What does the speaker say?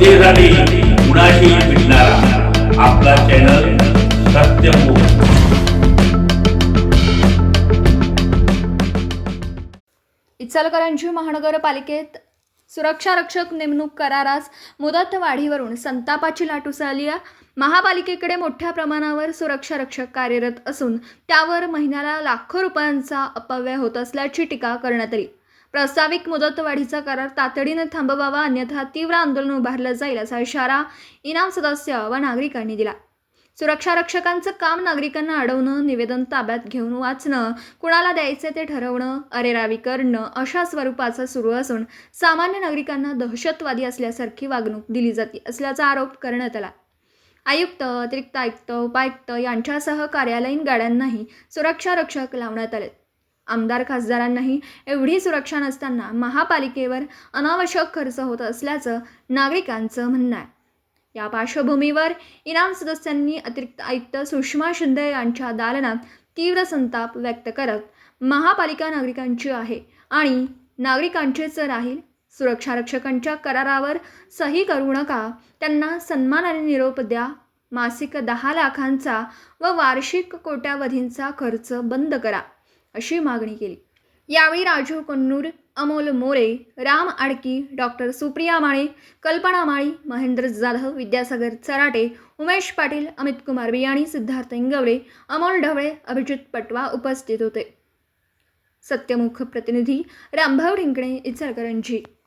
जनतेसाठी कुणाशी भेटणारा आपला चॅनल सत्यमुख इचलकरांची महानगरपालिकेत सुरक्षा रक्षक नेमणूक करारास मुदत वाढीवरून संतापाची लाट उसळली महापालिकेकडे मोठ्या प्रमाणावर सुरक्षा रक्षक कार्यरत असून त्यावर महिन्याला लाखो रुपयांचा अपव्यय होत असल्याची टीका करण्यात आली. प्रस्ताविक मुदतवाढीचा करार तातडीने थांबवावा अन्यथा तीव्र आंदोलन उभारलं जाईल असा इशारा इनाम सदस्य व नागरिकांनी दिला. सुरक्षा रक्षकांचं काम नागरिकांना अडवणं निवेदन ताब्यात घेऊन वाचणं कुणाला द्यायचे ते ठरवणं अरेरावी करणं अशा स्वरूपाचं सुरू असून सामान्य नागरिकांना दहशतवादी असल्यासारखी वागणूक दिली जाते असल्याचा आरोप करण्यात आला. आयुक्त अतिरिक्त आयुक्त उपायुक्त यांच्यासह कार्यालयीन गाड्यांनाही सुरक्षा रक्षक लावण्यात आलेत. आमदार खासदारांनाही एवढी सुरक्षा नसताना महापालिकेवर अनावश्यक खर्च होत असल्याचं नागरिकांचं म्हणणं आहे. या पार्श्वभूमीवर इनाम सदस्यांनी अतिरिक्त आयुक्त सुषमा शिंदे यांच्या दालनात तीव्र संताप व्यक्त करत महापालिका नागरिकांची आहे आणि नागरिकांचेच राहील. सुरक्षा रक्षकांच्या करारावर सही करू नका त्यांना सन्मानाने निरोप द्या. मासिक दहा लाखांचा व वार्षिक कोट्यावधींचा खर्च बंद करा. अशी मागणी केली. यावेळी राजू कन्नूर अमोल मोरे राम आडकी डॉक्टर सुप्रिया माळे कल्पना माळी महेंद्र जाधव विद्यासागर चराटे उमेश पाटील अमित कुमार बियाणी सिद्धार्थ इंगवळे अमोल ढवळे अभिजित पटवा उपस्थित होते. सत्यमुख प्रतिनिधी रामभाऊ ढिंकणे इचलकरंजी.